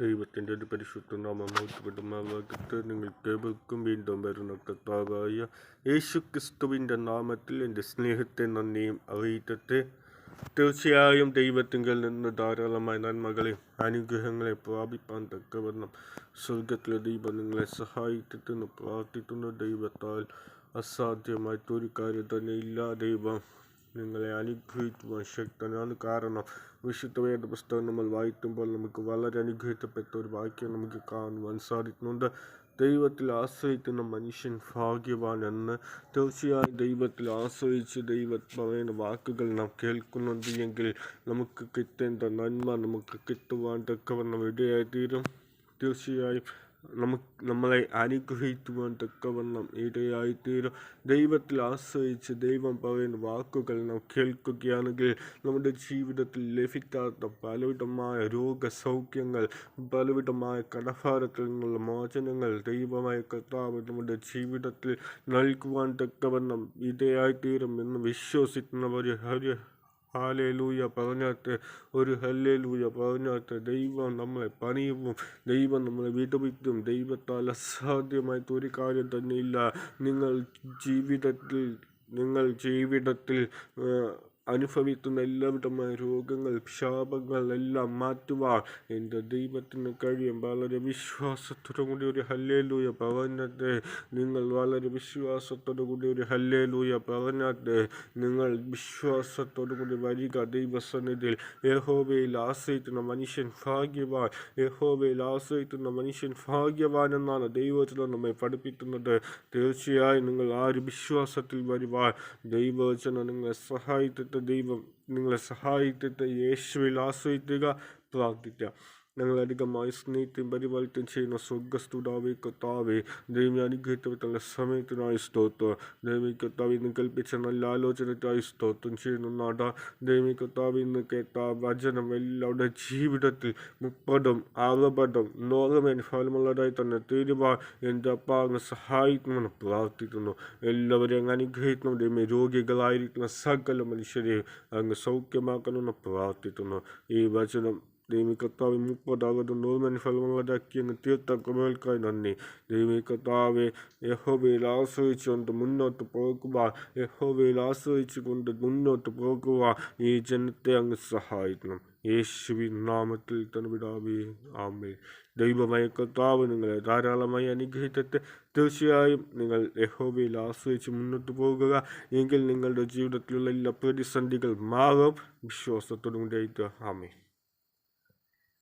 ദൈവത്തിന്റെ ഒരു പരിശുദ്ധ നാമം നിങ്ങൾക്ക് ഏവർക്കും വീണ്ടും വരുന്ന കർത്താവായ യേശു ക്രിസ്തുവിന്റെ നാമത്തിൽ എന്റെ സ്നേഹത്തെ നന്ദിയും അറിയിക്കട്ടെ. തീർച്ചയായും ദൈവത്തിങ്കിൽ നിന്ന് ധാരാളമായ നന്മകളെ അനുഗ്രഹങ്ങളെ പ്രാപിപ്പാൻ തക്കവണ്ണം സ്വർഗത്തിലെ ദൈവം നിങ്ങളെ സഹായിക്കട്ടെന്ന് പ്രാർത്ഥിക്കുന്ന. ദൈവത്താൽ അസാധ്യമായിട്ടൊരു കാര്യം തന്നെ ഇല്ല ദൈവം നിങ്ങളെ അനുഗ്രഹിക്കുവാൻ ശക്തനാണ് കാരണം വിശുദ്ധ വേദ പുസ്തകം നമ്മൾ വായിക്കുമ്പോൾ നമുക്ക് വളരെ അനുഗ്രഹിക്കപ്പെട്ട ഒരു വാക്യം നമുക്ക് കാണുവാൻ സാധിക്കുന്നുണ്ട്. ദൈവത്തിൽ ആശ്രയിക്കുന്ന മനുഷ്യൻ ഭാഗ്യവാൻ എന്ന് തീർച്ചയായും ദൈവത്തിൽ ആശ്രയിച്ച് ദൈവ പറയുന്ന വാക്കുകൾ നാം കേൾക്കുന്നുണ്ട് എങ്കിൽ നമുക്ക് കിട്ടേണ്ട നന്മ നമുക്ക് കിട്ടുവാൻ തക്കവണ്ണം ഇടയായി തീരും തീർച്ചയായും നമുക്ക് നമ്മളെ അനുഗ്രഹിക്കുവാൻ തക്കവണ്ണം ഇടയായിത്തീരും ദൈവത്തിൽ ആശ്രയിച്ച് ദൈവം പറയുന്ന വാക്കുകൾ നാം കേൾക്കുകയാണെങ്കിൽ നമ്മുടെ ജീവിതത്തിൽ ലഭിക്കാത്ത പലവിധമായ രോഗസൗഖ്യങ്ങൾ പലവിധമായ കടഭാരത്തിൽ നിന്നുള്ള മോചനങ്ങൾ ദൈവമായ കർത്താവ് നമ്മുടെ ജീവിതത്തിൽ നൽകുവാൻ തക്കവണ്ണം ഇടയായിത്തീരും എന്ന് വിശ്വസിക്കുന്നവർ ഹരി ഹാലേലൂയ പറഞ്ഞാട്ട് ഒരു ഹല്ലേലൂയ. പറഞ്ഞാട്ട് ദൈവം നമ്മളെ പണിയും ദൈവം നമ്മളെ വിടുവിക്കും. ദൈവത്താൽ അസാധ്യമായിട്ട് ഒരു കാര്യം തന്നെയില്ല. നിങ്ങൾ ജീവിതത്തിൽ നിങ്ങൾ ജീവിതത്തിൽ അനുഭവിക്കുന്ന എല്ലാവിധമായ രോഗങ്ങൾ ശാപങ്ങൾ എല്ലാം മാറ്റുവാൻ എന്റെ ദൈവത്തിന് കഴിയും. വളരെ വിശ്വാസത്തോടു കൂടി ഒരു ഹല്ലേലൂയ പവനത്തെ നിങ്ങൾ വളരെ വിശ്വാസത്തോടു കൂടി ഒരു ഹല്ലേലൂയ പവനത്തെ നിങ്ങൾ വിശ്വാസത്തോടു കൂടി വരിക ദൈവസന്നിധിയിൽ. യഹോവയിൽ ആശ്രയിക്കുന്ന മനുഷ്യൻ ഭാഗ്യവാൻ യഹോവയിൽ ആശ്രയിക്കുന്ന മനുഷ്യൻ ഭാഗ്യവാൻ എന്നാണ് ദൈവത്തിൽ നമ്മെ പഠിപ്പിക്കുന്നത്. തീർച്ചയായും നിങ്ങൾ ആ ഒരു വിശ്വാസത്തിൽ വരുവാൻ ദൈവവചന നിങ്ങളെ സഹായിച്ചിട്ട് ദൈവം നിങ്ങളെ സഹായിച്ചിട്ട് യേശുവിൽ ആശ്രയിക്കുക. പ്രാർത്ഥിക്കുക ഞങ്ങൾ അധികമായി പരിപാലിത്തം ചെയ്യുന്ന സ്വർഗസ്തുതാവേ കത്താവേ ദൈവം അനുഗ്രഹിക്കപ്പെട്ട സമയത്തിനായി സ്തോത്രം ദൈവീ കത്താവ് ഇന്ന് കൽപ്പിച്ച നല്ല ആലോചനയ്ക്കായി സ്തോത്രം ചെയ്യുന്നു നാട ദൈവി കത്താവ് ഇന്ന് കേട്ട വചനം എല്ലാവരുടെ ജീവിതത്തിൽ മുപ്പതും അറുപതും നൂറുമേൻ ഫലമുള്ളതായി തന്നെ തീരുവാൻ എന്റെ അപ്പ അങ്ങ് സഹായിക്കുമെന്ന് പ്രാർത്ഥിക്കുന്നു എല്ലാവരെയും അങ്ങ് അനുഗ്രഹിക്കണം ദൈവം രോഗികളായിരിക്കുന്ന സകല മനുഷ്യരെയും അങ്ങ് സൗഖ്യമാക്കണമെന്ന് പ്രാർത്ഥിക്കുന്നു ഈ വചനം ദൈവി കർത്താവ് മുപ്പതാകത്തും നൂറുമൻ ഫലമുള്ളതാക്കി അങ്ങ് തീർത്ത കൃപകൾക്കായി നന്ദി. ദൈവി കർത്താവെ യഹോവയിൽ ആശ്രയിച്ചുകൊണ്ട് മുന്നോട്ട് പോകുക യഹോവയിൽ ആശ്രയിച്ചുകൊണ്ട് മുന്നോട്ട് പോകുക ഈ ജനത്തെ അങ്ങ് സഹായിക്കണം. യേശുവിൻ നാമത്തിൽ തനുവിടാവേ വിടാവേ ആമേ ദൈവമായ കർത്താവ് നിങ്ങളെ ധാരാളമായി അനുഗ്രഹിച്ചിട്ട് തീർച്ചയായും നിങ്ങൾ യഹോബയിൽ ആശ്രയിച്ച് മുന്നോട്ട് പോകുക എങ്കിൽ നിങ്ങളുടെ ജീവിതത്തിലുള്ള എല്ലാ പ്രതിസന്ധികൾ മാറും. വിശ്വാസത്തോടും കൂടിയായിട്ട് ആമേ